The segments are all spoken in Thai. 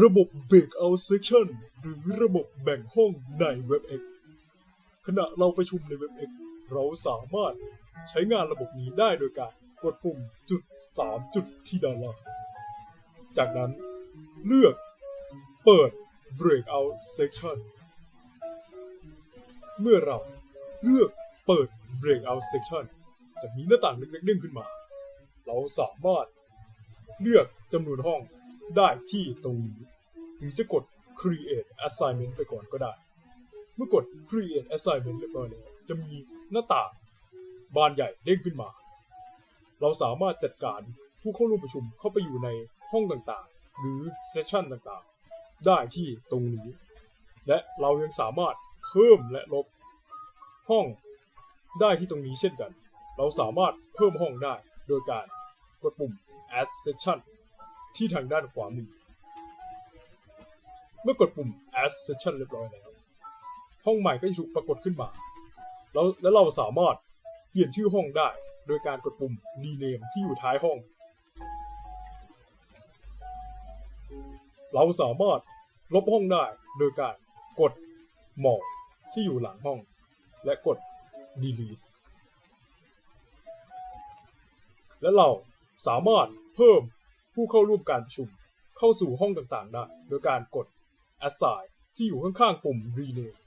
ระบบ Breakout Section หรือระบบแบ่งห้องใน WebEx ขณะเราประชุมใน WebEx เราสามารถใช้งานระบบนี้ได้โดยการกดปุ่มจุด3จุดที่ด้านล่างจากนั้นเลือกเปิด Breakout Section เมื่อเราเลือกเปิด Breakout Section จะมีหน้าต่างเล็กๆเด้งขึ้นมา เราสามารถเลือกจำนวนห้อง ได้ที่ตรงนี้ หรือจะกด Create Assignment ไปก่อนก็ได้ เมื่อกด Create Assignment เรียบร้อยแล้วจะมีหน้าต่าง บานใหญ่เด้งขึ้นมา เราสามารถจัดการผู้เข้าร่วมประชุมเข้าไปอยู่ในห้องต่างๆ หรือเซสชันต่างๆ ได้ที่ตรงนี้ และเรายังสามารถเพิ่มและลบห้องได้ที่ตรงนี้เช่นกัน เราสามารถเพิ่มห้องได้โดยการกดปุ่ม add session ที่ทางด้านขวามือ เมื่อกดปุ่ม add session เรียบร้อยแล้ว ห้องใหม่ก็จะถูกปรากฏขึ้นมา แล้วและเราสามารถเปลี่ยนชื่อห้องได้ โดยการกดปุ่ม rename ที่อยู่ท้ายห้อง เราสามารถลบห้องได้โดยการกดหมอกที่อยู่หลังห้อง และกด delete และเราสามารถเพิ่ม ผู้เข้าร่วมการประชุม เข้าสู่ห้องต่างๆ ได้ โดยการกด assign ที่อยู่ข้างๆ ปุ่ม rename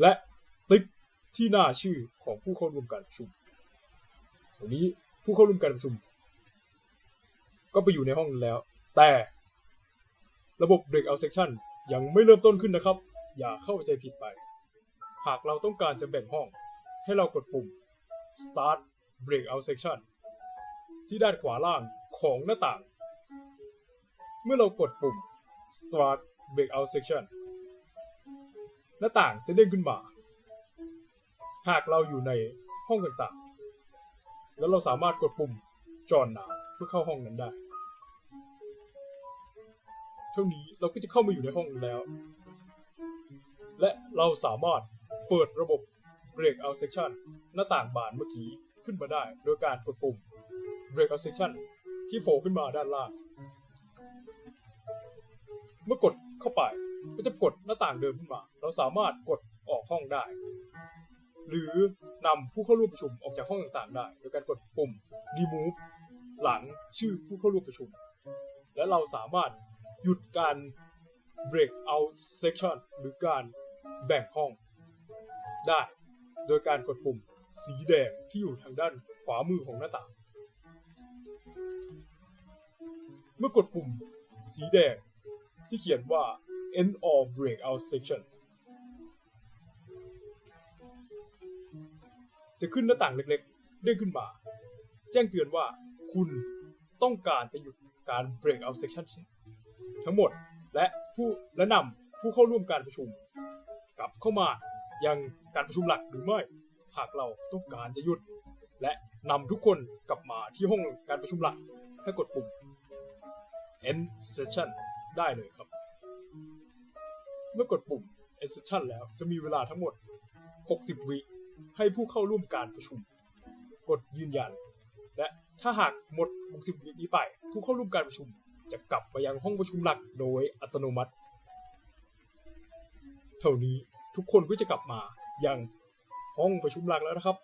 และติ๊กที่หน้าชื่อของผู้เข้าร่วมการประชุมทีนี้ผู้เข้าร่วมการประชุม ก็ไปอยู่ในห้องแล้ว แต่ระบบ breakout section ยังไม่เริ่มต้นขึ้นนะครับ อย่าเข้าใจผิดไป หากเราต้องการจะแบ่งห้อง ให้เรากดปุ่ม start breakout section ที่ด้านขวาล่าง ของหน้าต่าง เมื่อเรากดปุ่ม start breakout section หน้าต่างจะเด้งขึ้นมา หากเราอยู่ในห้องต่างๆ แล้วเราสามารถกดปุ่มจอนนาเพื่อเข้าห้องนั้นได้ เท่านี้เราก็จะเข้ามาอยู่ในห้องแล้ว และเราสามารถเปิดระบบ breakout section หน้าต่างบานเมื่อกี้ขึ้นมาได้โดยการกดปุ่ม breakout section ที่โผล่ขึ้นมาด้านล่าง เมื่อกดเข้าไปก็จะกดหน้าต่างเดิมขึ้นมา เราสามารถกดออกห้องได้ หรือนำผู้เข้าร่วมประชุมออกจากห้องต่างๆ ได้ โดยการกดปุ่ม remove หลังชื่อผู้เข้าร่วมประชุม และเราสามารถหยุดการ break out section หรือการแบ่งห้อง ได้ โดยการกดปุ่มสีแดงที่อยู่ทางด้านขวามือของหน้าต่าง มื่อกดปุ่ม สีแดง ที่เขียนว่า end of breakout sections จะขึ้นหน้าต่างเล็กๆ เด้งขึ้นมา แจ้งเตือนว่าคุณต้องการจะหยุดการ breakout section ทั้งหมดและผู้และนำผู้เข้าร่วมการประชุม กลับเข้ามายังการประชุมหลักหรือไม่ หากเราต้องการจะหยุด และนำทุกคนกลับมาที่ห้องการประชุมหลักให้กดปุ่ม end session ได้เลยครับ เมื่อกดปุ่ม end session แล้วจะมีเวลาทั้งหมด 60 วิให้ผู้เข้าร่วมการประชุม กดยืนยัน และถ้าหากหมด 60 วินี้ไป ผู้เข้าร่วมการประชุมจะกลับไปยังห้องประชุมหลักโดยอัตโนมัติ เท่านี้ทุกคนก็จะกลับมายังห้องประชุมหลักแล้วนะครับ